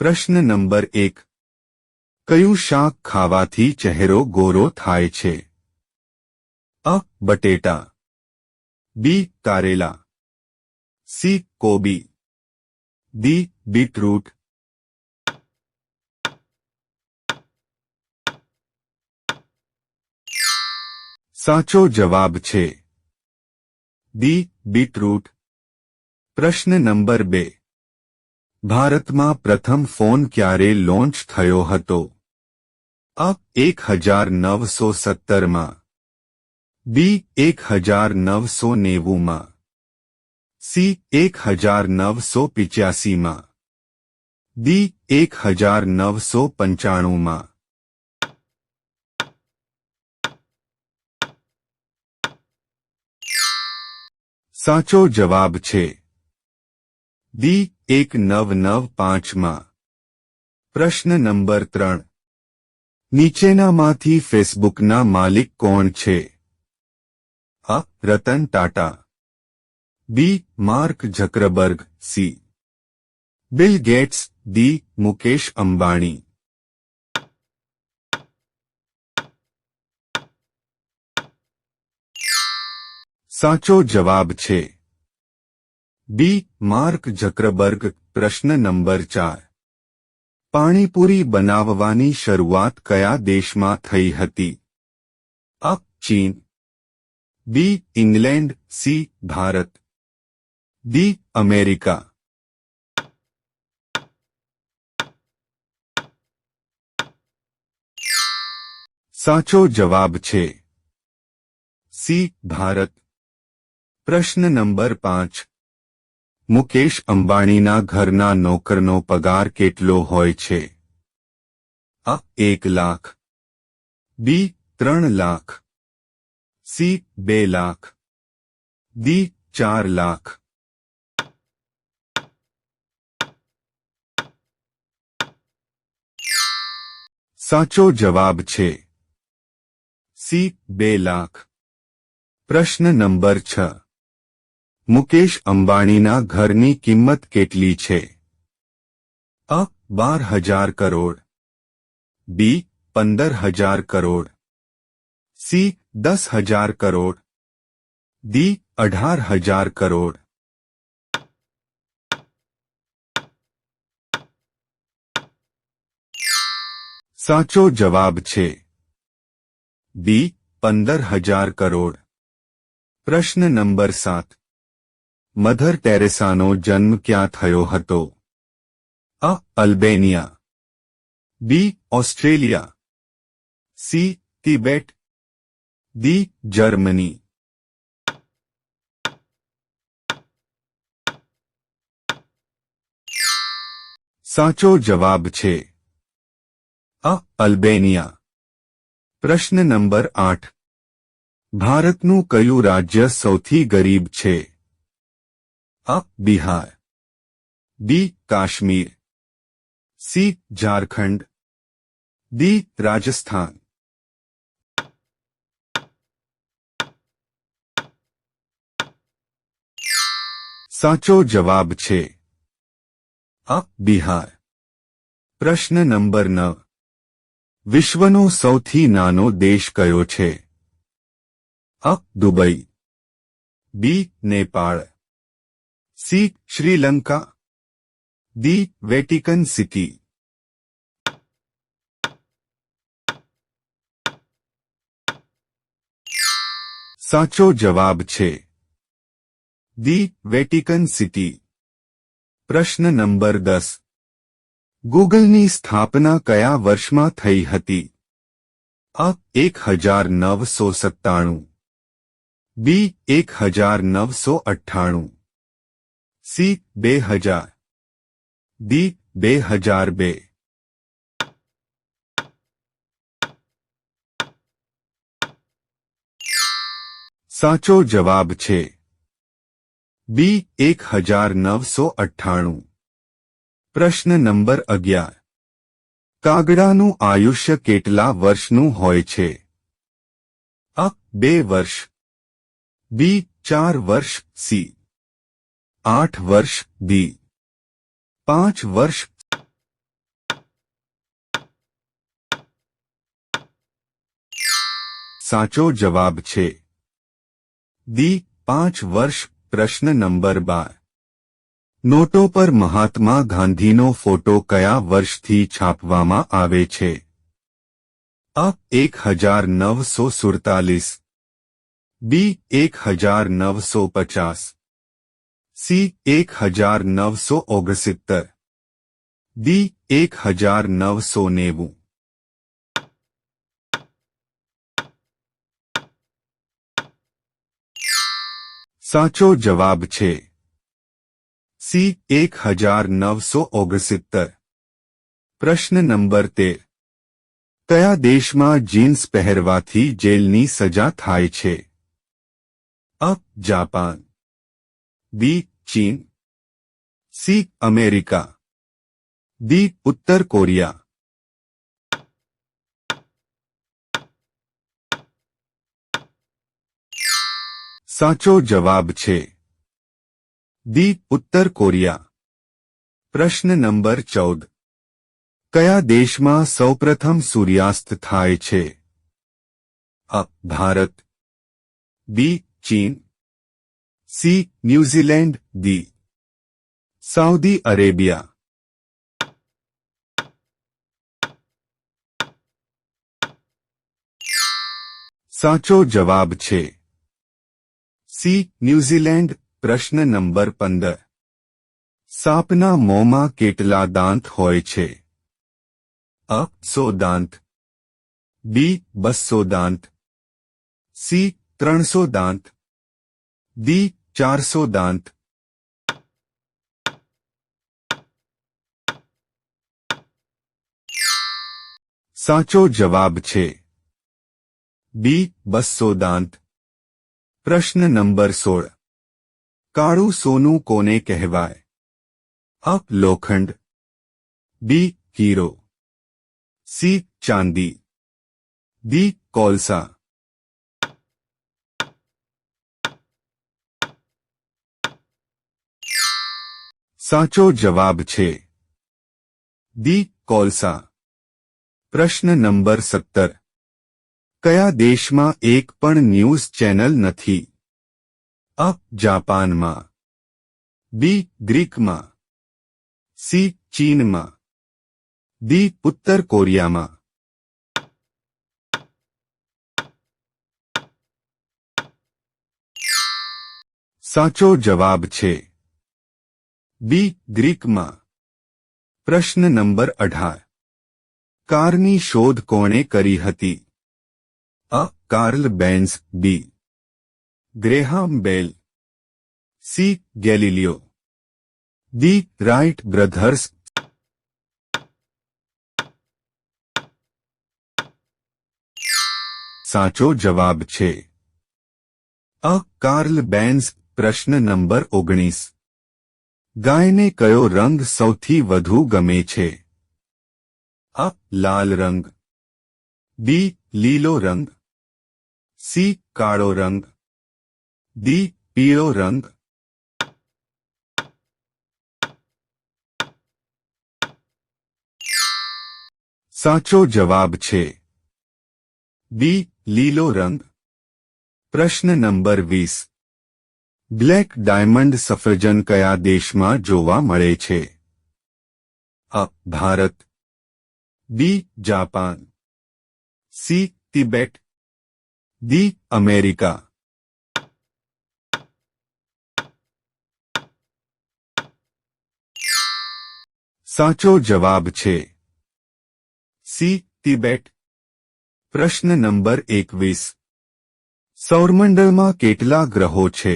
પ્રશ્ન નંબર એક કયું શાક ખાવાથી ચહેરો ગોરો થાય છે અ બટેટા બી કારેલા સી કોબી ડી બીટરૂટ સાચો જવાબ છે ડી બીટરૂટ પ્રશ્ન નંબર બે ભારતમાં પ્રથમ ફોન ક્યારે લોન્ચ થયો હતો અ એક હજાર નવસો સત્તરમાં બી એક હજાર નવસો નેવુંમાં સી એક હજાર નવસો પિચ્યાસીમાં ડી એક હજાર નવસો પંચાણુંમાં સાચો જવાબ છે દી એક નવ નવ પાંચમાં. પ્રશ્ન નંબર ત્રણ. નીચેનામાંથી ફેસબુકના માલિક કોણ છે? અ. Ratan Tata. B. Mark Zuckerberg. C. Bill Gates. D. Mukesh Ambani. સાચો જવાબ છે. બી માર્ક ઝકરબર્ગ પ્રશ્ન નંબર ચાર પાણીપુરી બનાવવાની શરૂઆત કયા દેશમાં થઈ હતી અ ચીન B England C Bharat D America સાચો જવાબ છે સી ભારત પ્રશ્ન નંબર પાંચ મુકેશ અંબાણીના ઘરના નોકરનો પગાર કેટલો હોય છે? અ, એક લાખ. બી, ત્રણ લાખ. સી, બે લાખ. ડી, ચાર લાખ. સાચો જવાબ છે. સી, બે લાખ. પ્રશ્ન નંબર છ. મુકેશ અંબાણીના ઘરની કિંમત કેટલી છે અ બાર હજાર કરોડ બી પંદર હજાર કરોડ સી દસ હજાર કરોડ ડી અઢાર હજાર કરોડ સાચો જવાબ છે બી પંદર હજાર કરોડ પ્રશ્ન નંબર સાત મધર ટેરેસાનો જન્મ ક્યાં થયો હતો? અ, Albania. B, Australia. C, Tibet. D Germany. સાચો જવાબ છે. અ, અલ્બેનિયા. પ્રશ્ન નંબર આઠ. ભારતનું કયું રાજ્ય સૌથી ગરીબ છે? અ Bihar B Kashmir C Jharkhand D Rajasthan સાચો જવાબ છે અ બિહાર પ્રશ્ન નંબર નવ વિશ્વનો સૌથી નાનો દેશ કયો છે અ Dubai B Nepal C Sri Lanka D Vatican City સાચો જવાબ છે દી વેટિકન સિટી પ્રશ્ન નંબર દસ ગૂગલની સ્થાપના કયા વર્ષમાં થઈ હતી અ એક હજાર નવસો સત્તાણું બી એક હજાર નવસો અઠ્ઠાણું સી બે હજાર ડી બે. હજાર બે સાચો જવાબ છે. બી એક હજાર નવસો અઠ્ઠાણું. પ્રશ્ન નંબર અગિયાર. કાગડાનું આયુષ્ય કેટલા વર્ષનું હોય છે? અ, બે વર્ષ. બી, ચાર વર્ષ. સી. आठ वर्ष बी। पाँच वर्ष। साचो जवाब छे। दी, पाँच वर्ष, प्रश्न नंबर बार नोटो पर महात्मा गांधी नो फ़ोटो कया वर्ष थी छापवामा आवे एक हज़ार नव सौ सुड़तालीस बी, एक हज़ार नव सौ पचास। સી એક હજાર નવસો ઓગણસિત્તર ડી એક હજાર નવસો નેવું સાચો જવાબ છે સી એક હજાર નવસો ઓગણસિત્તર પ્રશ્ન નંબર તેર કયા દેશમાં જીન્સ પહેરવાથી જેલની સજા થાય છે અ જાપાન બી ચીન સી અમેરિકા ડી ઉત્તર કોરિયા સાચો જવાબ છે દી ઉત્તર કોરિયા પ્રશ્ન નંબર ચૌદ કયા દેશમાં સૌપ્રથમ સૂર્યાસ્ત થાય છે અ ભારત બી ચીન C, New Zealand, D. Saudi Arabia. સાચો જવાબ છે. સી, ન્યુઝીલેન્ડ, પ્રશ્ન નંબર પંદર. સાપના મોંમાં કેટલા દાંત હોય છે? અ, સો દાંત. બી, બસો દાંત. સી, ત્રણસો દાંત. ડી ચારસો દાંત સાચો જવાબ છે બી બસો દાંત પ્રશ્ન નંબર સોળ કાળું સોનું કોને કહેવાય અ લોખંડ બી હીરો સી ચાંદી ડી કોલસા સાચો જવાબ છે દી કોલસા પ્રશ્ન નંબર સત્તર કયા દેશમાં એક પણ ન્યૂઝ ચેનલ નથી અ જાપાનમાં બી ગ્રીકમાં સી ચીનમાં ડી ઉત્તર કોરિયામાં સાચો જવાબ છે બી, ગ્રીકમાં. પ્રશ્ન નંબર અઢાર. કારની શોધ કોણે કરી હતી? અ, Karl Benz, B. Graham Bell. C, Galileo. D Wright brothers. સાચો જવાબ છે. અ, કાર્લ બેન્સ, પ્રશ્ન નંબર ઓગણીસ. ગાયને કયો રંગ સૌથી વધુ ગમે છે? અ, લાલ રંગ. બી, લીલો રંગ. સી, કાળો રંગ. ડી, પીળો રંગ. સાચો જવાબ છે. બી, લીલો રંગ. પ્રશ્ન નંબર વીસ. બ્લેક ડાયમંડ સફરજન કયા દેશમાં જોવા મળે છે A Bharat B Japan C Tibet D America સાચો જવાબ છે સી તિબેટ પ્રશ્ન નંબર એકવીસ સૌરમંડળમાં કેટલા ગ્રહો છે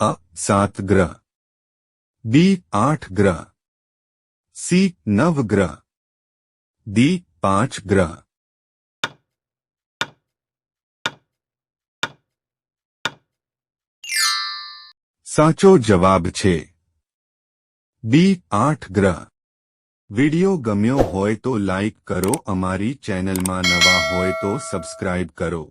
અ સાત ગ્રહ બી આઠ ગ્રહ સી નવ ગ્રહ ડી પાંચ ગ્રહ સાચો જવાબ છે બી આઠ ગ્રહ વિડિયો ગમ્યો હોય તો લાઈક કરો અમારી ચેનલમાં નવા હોય તો સબસ્ક્રાઇબ કરો